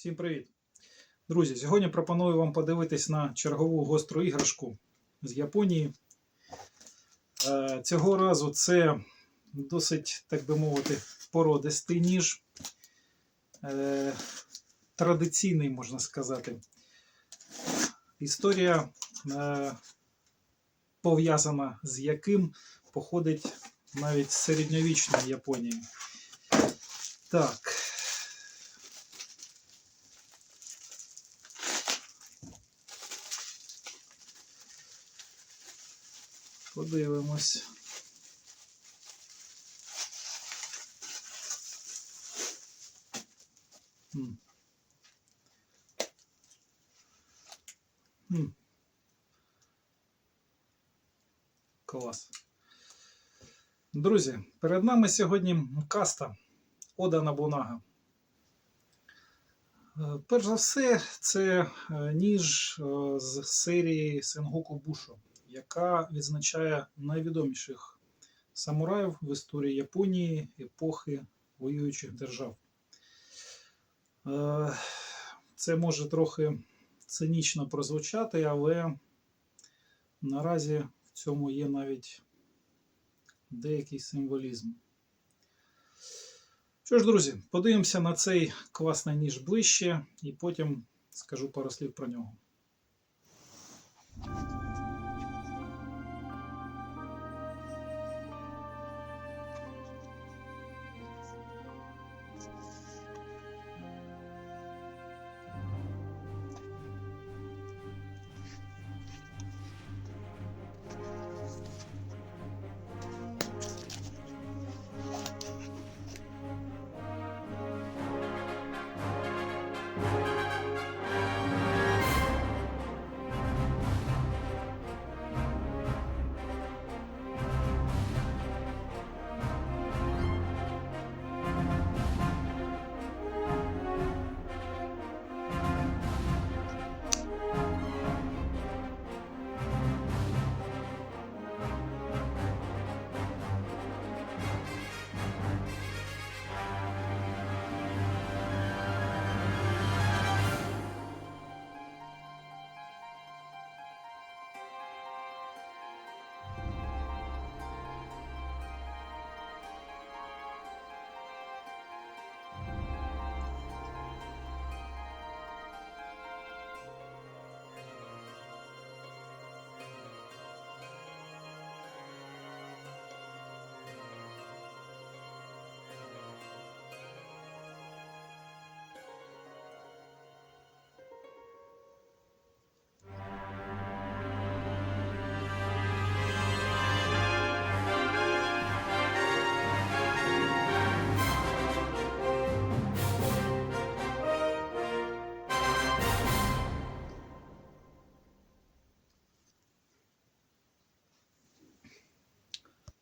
Всім привіт! Друзі, сьогодні пропоную вам подивитись на чергову гостру іграшку з Японії. Е, Цього разу це досить, так би мовити, породистий ніж. Е, Традиційний, можна сказати. Історія, е, пов'язана з яким походить навіть з середньовічної Японії. Так. Подивимось. М. М. Клас. Друзі, перед нами сьогодні каста Ода Набунага. Е, Перш за все, це е, ніж е, з серії Сенгоку Бушо, яка відзначає найвідоміших самураїв в історії Японії епохи воюючих держав. Е, Це може трохи цинічно прозвучати, але наразі в цьому є навіть деякий символізм. Що ж, друзі, подивимося на цей класний ніж ближче і потім скажу пару слів про нього.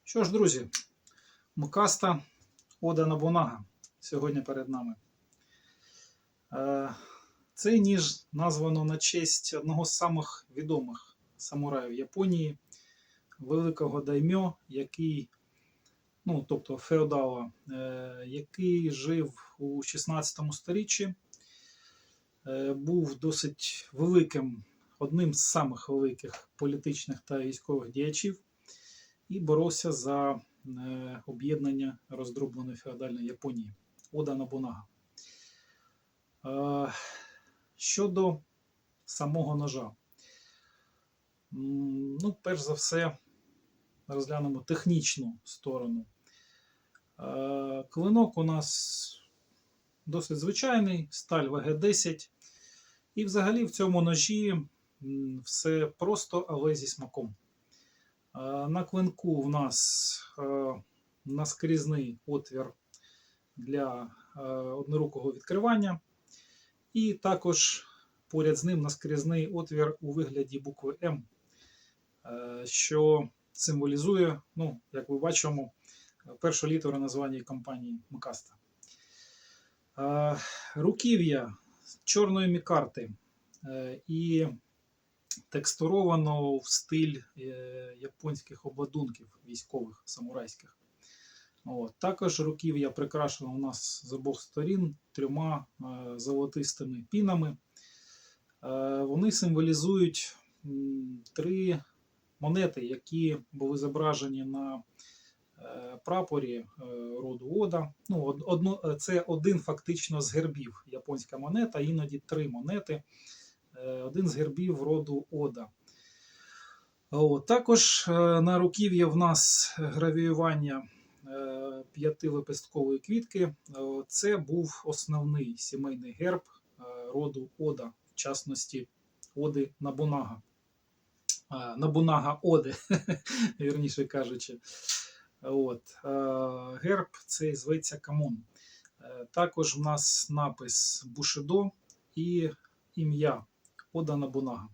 Що ж, друзі, Мукаста Ода Набунага сьогодні перед нами. Е, Цей ніж названо на честь одного з самих відомих самураїв Японії, великого даймьо, який, ну, тобто феодала, е, який жив у 16 сторіччі, е, був досить великим, одним з самих великих політичних та військових діячів і боровся за е, об'єднання роздробленої феодальної Японії Ода Набунага. Е, Щодо самого ножа, ну, перш за все, розглянемо технічну сторону. Е, Клинок у нас досить звичайний, сталь ВГ-10. І взагалі в цьому ножі все просто, але зі смаком. Е, На клинку в нас е, наскрізний отвір для е, однорукого відкривання, і також поряд з ним наскрізний отвір у вигляді букви М, що символізує, ну, як ми бачимо, першу літеру названня компанії Мкаста. Е, Руків'я чорної мікарти і текстуровано в стиль е, японських обладунків військових самурайських. От. Також руків'я прикрашено у нас з обох сторін трьома е, золотистими пінами. Е, вони символізують три монети, які були зображені на прапорі роду Ода. Ну, одно, це один фактично з гербів японська монета, іноді три монети. Е, Один з гербів роду Ода. О, також е, на руків'ї в нас гравіювання е, п'ятилепесткової квітки. Це був основний сімейний герб роду Ода, в частності Оди Набунага. Набунага Оди, вірніше кажучи. От. Герб цей зветься Камон. Також в нас напис Бушидо і ім'я Ода Набунага.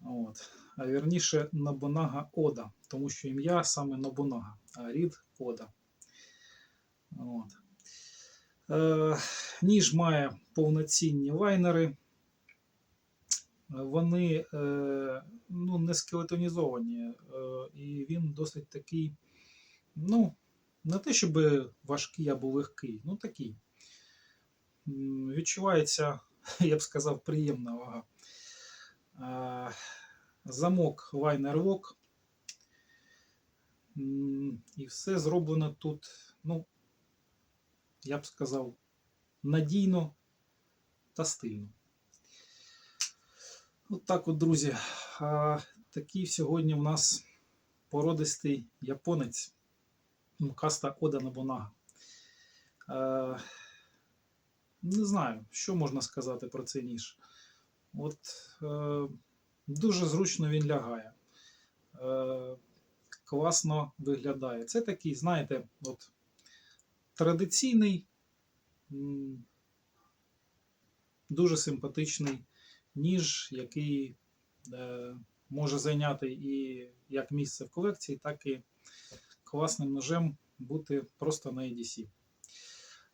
От. А вірніше Набунага Ода, тому що ім'я саме Набунага, а рід Ода. От. Е, ніж має повноцінні лайнери. Вони е, ну, не скелетонізовані, е, і він досить такий, ну, не те, щоб важкий або легкий, ну такий. Відчувається, я б сказав, приємна вага. Замок Liner Lock. І все зроблено тут, ну, я б сказав, надійно та стильно. От так от, друзі. Такий сьогодні в нас породистий японець. Ну, каста Ода Набунага. Не знаю, що можна сказати про цей ніж. От е, дуже зручно він лягає. Е, класно виглядає. Це такий, знаєте, от традиційний, дуже симпатичний ніж, який е, може зайняти і як місце в колекції, так і класним ножем бути просто на EDC.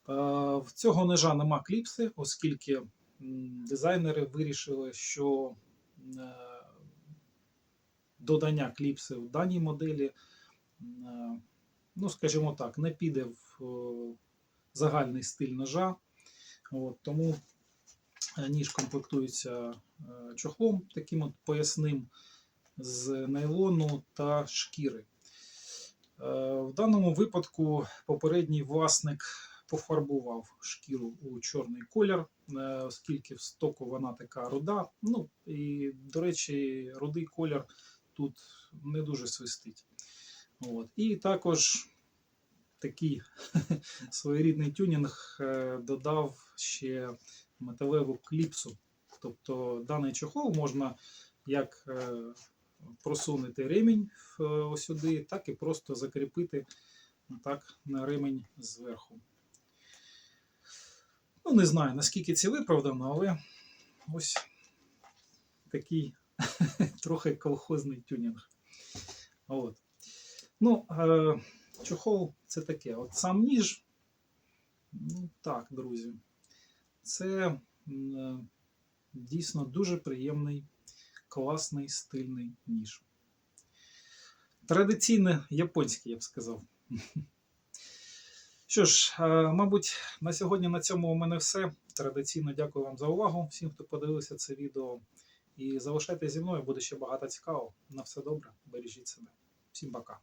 Е, в цього ножа нема кліпси, оскільки дизайнери вирішили, що е, додання кліпси в даній моделі, е, ну, скажімо так, не піде в загальний стиль ножа. От, тому ніж комплектується чохлом таким от поясним з нейлону та шкіри. В даному випадку попередній власник пофарбував шкіру у чорний колір, е, оскільки в стоку вона така руда. Ну і, до речі, рудий колір тут не дуже свистить. От. І також такий своєрідний тюнінг е, додав ще металеву кліпсу. Тобто даний чохол можна як е, просунути ремінь сюди, так і просто закріпити так, на ремінь зверху. Ну, не знаю, наскільки це виправдано, але ось такий трохи колхозний тюнінг. От. Ну, е, чохол це таке. От сам ніж. Ну, так, друзі. Це е, дійсно дуже приємний, класний, стильний ніж. Традиційно японський, я б сказав. Що ж, е, мабуть, на сьогодні на цьому у мене все. Традиційно дякую вам за увагу, всім, хто подивився це відео. І залишайтеся зі мною, буде ще багато цікавого. На все добре, бережіть себе. Всім пока.